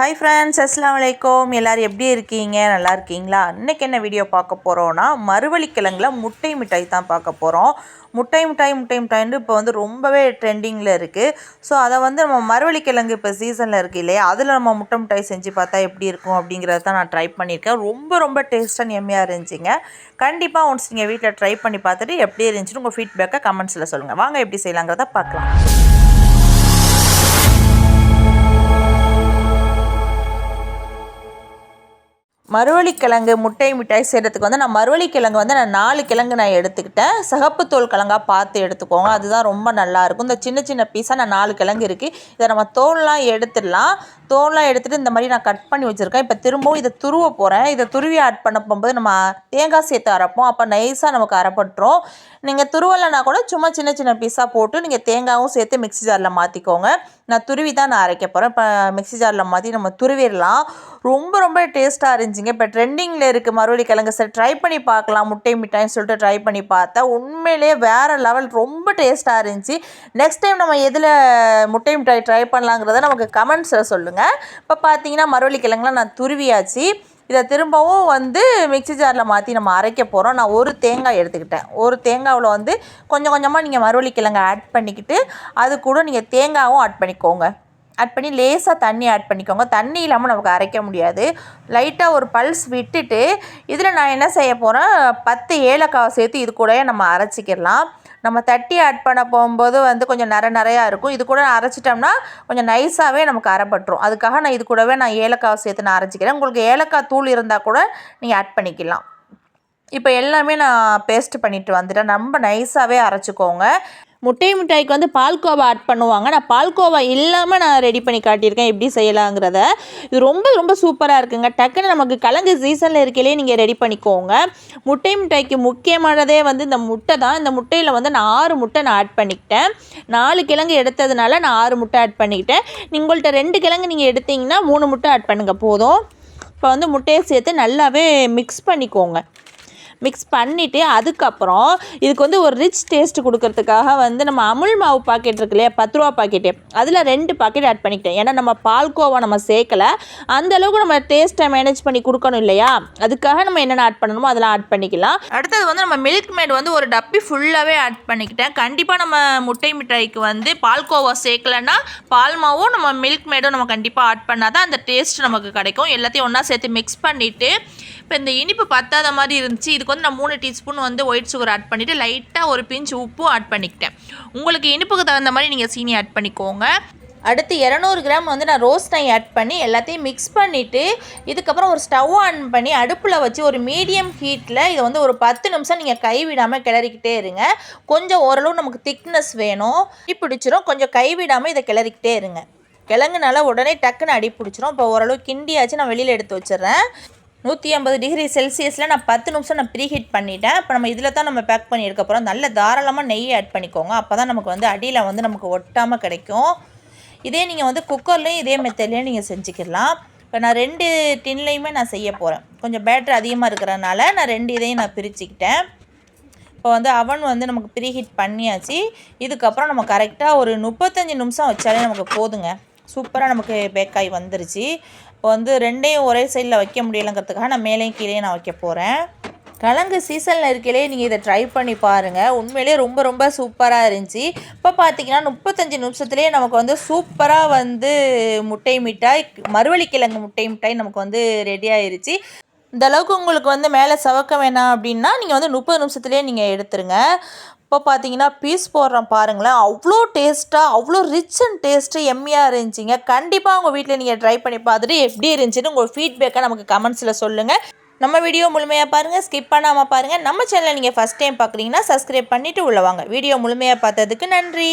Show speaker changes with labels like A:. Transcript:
A: hi friends அஸ்லாம் வலைக்கம் எல்லோரும் எப்படி இருக்கீங்க நல்லா இருக்கீங்களா இன்றைக்கி என்ன வீடியோ பார்க்க போகிறோன்னா கிழங்குல முட்டை மிட்டாய் தான் பார்க்க போகிறோம் முட்டை மிட்டாய் முட்டை மிட்டாய்னு இப்போ வந்து ரொம்பவே ட்ரெண்டிங்கில் இருக்குது ஸோ அதை வந்து நம்ம கிழங்கு இப்போ சீசனில் இருக்குது இல்லையா அதில் நம்ம முட்டை மிட்டாய் செஞ்சு பார்த்தா எப்படி இருக்கும் அப்படிங்கிறத தான் நான் ட்ரை பண்ணியிருக்கேன் ரொம்ப ரொம்ப டேஸ்ட்டாக எம்மையாக இருந்துச்சுங்க கண்டிப்பாக ஒன்ஸ் நீங்கள் வீட்டில் ட்ரை பண்ணி பார்த்துட்டு எப்படி இருந்துச்சுன்னு உங்கள் ஃபீட்பேக்கை கமெண்ட்ஸில் சொல்லுங்கள் வாங்க எப்படி செய்யலாங்கிறத பார்க்கலாம் கிழங்கு முட்டை மிட்டாய் செய்கிறதுக்கு வந்து நான் கிழங்கு வந்து நான் நாலு கிழங்கு நான் எடுத்துக்கிட்டேன் சகப்பு தோல் கிழங்காக பார்த்து எடுத்துக்கோங்க அதுதான் ரொம்ப நல்லாயிருக்கும் இந்த சின்ன சின்ன பீஸாக நான் நாலு கிழங்கு இருக்குது இதை நம்ம தோல்லாம் எடுத்துடலாம் தோல்லாம் எடுத்துகிட்டு இந்த மாதிரி நான் கட் பண்ணி வச்சுருக்கேன் இப்போ திரும்பவும் இதை துருவ போகிறேன் இதை துருவி ஆட் பண்ண போகும்போது நம்ம தேங்காய் சேர்த்து அரைப்போம் அப்போ நைஸாக நமக்கு அரைப்பட்டுரும் நீங்கள் துருவலைன்னா கூட சும்மா சின்ன சின்ன பீஸாக போட்டு நீங்கள் தேங்காயும் சேர்த்து மிக்சி ஜாரில் மாற்றிக்கோங்க நான் துருவி தான் நான் அரைக்க போகிறேன் இப்போ மிக்சி ஜாரில் மாற்றி நம்ம துருவிடலாம் ரொம்ப ரொம்ப டேஸ்ட்டாக இருந்துச்சுங்க இப்போ ட்ரெண்டிங்கில் இருக்குது மறுபடி கிழங்கு சரி ட்ரை பண்ணி பார்க்கலாம் முட்டை மிட்டாய்னு சொல்லிட்டு ட்ரை பண்ணி பார்த்தேன் உண்மையிலே வேறு லெவல் ரொம்ப டேஸ்ட்டாக இருந்துச்சு நெக்ஸ்ட் டைம் நம்ம எதில் முட்டை மிட்டாய் ட்ரை பண்ணலாங்கிறத நமக்கு கமெண்ட்ஸில் சொல்லுங்கள் இப்போ பார்த்தீங்கன்னா மறுவள்ளி கிழங்குலாம் நான் துருவியாச்சு இதை திரும்பவும் வந்து மிக்சி ஜாரில் மாற்றி நம்ம அரைக்க போகிறோம் நான் ஒரு தேங்காய் எடுத்துக்கிட்டேன் ஒரு தேங்காவில் வந்து கொஞ்சம் கொஞ்சமாக நீங்கள் மறுவள்ளி கிழங்கு ஆட் பண்ணிக்கிட்டு அது கூட நீங்கள் தேங்காயும் ஆட் பண்ணிக்கோங்க ஆட் பண்ணி லேசாக தண்ணி ஆட் பண்ணிக்கோங்க தண்ணி இல்லாமல் நமக்கு அரைக்க முடியாது லைட்டாக ஒரு பல்ஸ் விட்டுட்டு இதில் நான் என்ன செய்ய போகிறேன் பத்து ஏலக்காவை சேர்த்து இது கூட நம்ம அரைச்சிக்கிடலாம் நம்ம தட்டி ஆட் பண்ண போகும்போது வந்து கொஞ்சம் நிற நிறையா இருக்கும் இது கூட அரைச்சிட்டோம்னா கொஞ்சம் நைஸாகவே நமக்கு அரைப்பட்டுரும் அதுக்காக நான் இது கூடவே நான் ஏலக்காய் சேர்த்து நான் அரைச்சிக்கிறேன் உங்களுக்கு ஏலக்காய் தூள் இருந்தால் கூட நீங்கள் ஆட் பண்ணிக்கலாம் இப்போ எல்லாமே நான் பேஸ்ட் பண்ணிட்டு வந்துட்டேன் ரொம்ப நைஸாகவே அரைச்சிக்கோங்க முட்டை மிட்டாய்க்கு வந்து பால்கோவா ஆட் பண்ணுவாங்க நான் பால்கோவா இல்லாமல் நான் ரெடி பண்ணி காட்டியிருக்கேன் எப்படி செய்யலாங்கிறத இது ரொம்ப ரொம்ப சூப்பராக இருக்குங்க டக்குன்னு நமக்கு கலங்கு சீசனில் இருக்கையிலே நீங்கள் ரெடி பண்ணிக்கோங்க முட்டை மிட்டாய்க்கு முக்கியமானதே வந்து இந்த முட்டை தான் இந்த முட்டையில் வந்து நான் ஆறு முட்டை நான் ஆட் பண்ணிக்கிட்டேன் நாலு கிழங்கு எடுத்ததுனால நான் ஆறு முட்டை ஆட் பண்ணிக்கிட்டேன் உங்கள்கிட்ட ரெண்டு கிழங்கு நீங்கள் எடுத்தீங்கன்னா மூணு முட்டை ஆட் பண்ணுங்கள் போதும் இப்போ வந்து முட்டையை சேர்த்து நல்லாவே மிக்ஸ் பண்ணிக்கோங்க மிக்ஸ் பண்ணிவிட்டு அதுக்கப்புறம் இதுக்கு வந்து ஒரு ரிச் டேஸ்ட் கொடுக்கறதுக்காக வந்து நம்ம அமுல் மாவு பாக்கெட் இருக்கு இல்லையா பத்து ரூபா பாக்கெட்டு அதில் ரெண்டு பாக்கெட் ஆட் பண்ணிக்கிட்டேன் ஏன்னா நம்ம பால்கோவா நம்ம சேர்க்கலை அந்தளவுக்கு நம்ம டேஸ்ட்டை மேனேஜ் பண்ணி கொடுக்கணும் இல்லையா அதுக்காக நம்ம என்னென்ன ஆட் பண்ணணுமோ அதெல்லாம் ஆட் பண்ணிக்கலாம் அடுத்தது வந்து நம்ம மில்க் மேட் வந்து ஒரு டப்பி ஃபுல்லாகவே ஆட் பண்ணிக்கிட்டேன் கண்டிப்பாக நம்ம முட்டை மிட்டாய்க்கு வந்து பால்கோவா சேர்க்கலன்னா பால் மாவும் நம்ம மில்க் மேடும் நம்ம கண்டிப்பாக ஆட் பண்ணால் தான் அந்த டேஸ்ட் நமக்கு கிடைக்கும் எல்லாத்தையும் ஒன்றா சேர்த்து மிக்ஸ் பண்ணிவிட்டு இப்போ இந்த இனிப்பு பத்தாத மாதிரி இருந்துச்சு இதுக்கு வந்து நான் மூணு டீஸ்பூன் வந்து ஒயிட் சுகர் ஆட் பண்ணிவிட்டு லைட்டாக ஒரு பிஞ்சு உப்பும் ஆட் பண்ணிக்கிட்டேன் உங்களுக்கு இனிப்புக்கு தகுந்த மாதிரி நீங்கள் சீனி ஆட் பண்ணிக்கோங்க அடுத்து இரநூறு கிராம் வந்து நான் ரோஸ் நை ஆட் பண்ணி எல்லாத்தையும் மிக்ஸ் பண்ணிவிட்டு இதுக்கப்புறம் ஒரு ஸ்டவ் ஆன் பண்ணி அடுப்பில் வச்சு ஒரு மீடியம் ஹீட்டில் இதை வந்து ஒரு பத்து நிமிஷம் நீங்கள் கைவிடாமல் கிளறிக்கிட்டே இருங்க கொஞ்சம் ஓரளவு நமக்கு திக்னஸ் வேணும் அடி பிடிச்சிரும் கொஞ்சம் கைவிடாமல் இதை கிளறிக்கிட்டே இருங்க கிழங்குனால உடனே டக்குன்னு அடி பிடிச்சிரும் இப்போ ஓரளவு கிண்டியாச்சு நான் வெளியில் எடுத்து வச்சிடுறேன் நூற்றி ஐம்பது டிகிரி செல்சியஸில் நான் பத்து நிமிஷம் நான் ப்ரீஹீட் பண்ணிட்டேன் இப்போ நம்ம இதில் தான் நம்ம பேக் பண்ணி இருக்க போகிறோம் நல்ல தாராளமாக நெய் ஆட் பண்ணிக்கோங்க அப்போ தான் நமக்கு வந்து அடியில் வந்து நமக்கு ஒட்டாமல் கிடைக்கும் இதே நீங்கள் வந்து குக்கர்லேயும் இதே மெத்தட்லேயும் நீங்கள் செஞ்சுக்கிடலாம் இப்போ நான் ரெண்டு டின்லேயுமே நான் செய்ய போகிறேன் கொஞ்சம் பேட்டர் அதிகமாக இருக்கிறதுனால நான் ரெண்டு இதையும் நான் பிரிச்சுக்கிட்டேன் இப்போ வந்து அவன் வந்து நமக்கு ப்ரீஹீட் பண்ணியாச்சு இதுக்கப்புறம் நம்ம கரெக்டாக ஒரு முப்பத்தஞ்சு நிமிஷம் வச்சாலே நமக்கு போதுங்க சூப்பராக நமக்கு பேக்காய் வந்துருச்சு இப்போ வந்து ரெண்டையும் ஒரே சைடில் வைக்க முடியலைங்கிறதுக்காக நான் மேலேயும் கீழே நான் வைக்க போகிறேன் கிழங்கு சீசனில் இருக்கையிலே நீங்கள் இதை ட்ரை பண்ணி பாருங்கள் உண்மையிலே ரொம்ப ரொம்ப சூப்பராக இருந்துச்சு இப்போ பார்த்தீங்கன்னா முப்பத்தஞ்சு நிமிஷத்துலேயே நமக்கு வந்து சூப்பராக வந்து முட்டை மிட்டாய் மறுவழி கிழங்கு முட்டை மிட்டாய் நமக்கு வந்து ரெடி ஆயிருச்சு இந்த அளவுக்கு உங்களுக்கு வந்து மேலே சவக்க வேணாம் அப்படின்னா நீங்கள் வந்து முப்பது நிமிஷத்துலேயே நீங்கள் எடுத்துருங்க இப்போ பார்த்தீங்கன்னா பீஸ் போடுறோம் பாருங்களேன் அவ்வளோ டேஸ்ட்டாக அவ்வளோ ரிச் அண்ட் டேஸ்ட்டு எம்மியாக இருந்துச்சிங்க கண்டிப்பாக உங்கள் வீட்டில் நீங்கள் ட்ரை பண்ணி பார்த்துட்டு எப்படி இருந்துச்சுன்னு உங்கள் ஃபீட்பேக்கை நமக்கு கமெண்ட்ஸில் சொல்லுங்கள் நம்ம வீடியோ முழுமையாக பாருங்கள் ஸ்கிப் பண்ணாமல் பாருங்கள் நம்ம சேனலை நீங்கள் ஃபஸ்ட் டைம் பார்க்குறீங்கன்னா சப்ஸ்கிரைப் பண்ணிவிட்டு உள்ளே வாங்க வீடியோ முழுமையாக பார்த்ததுக்கு நன்றி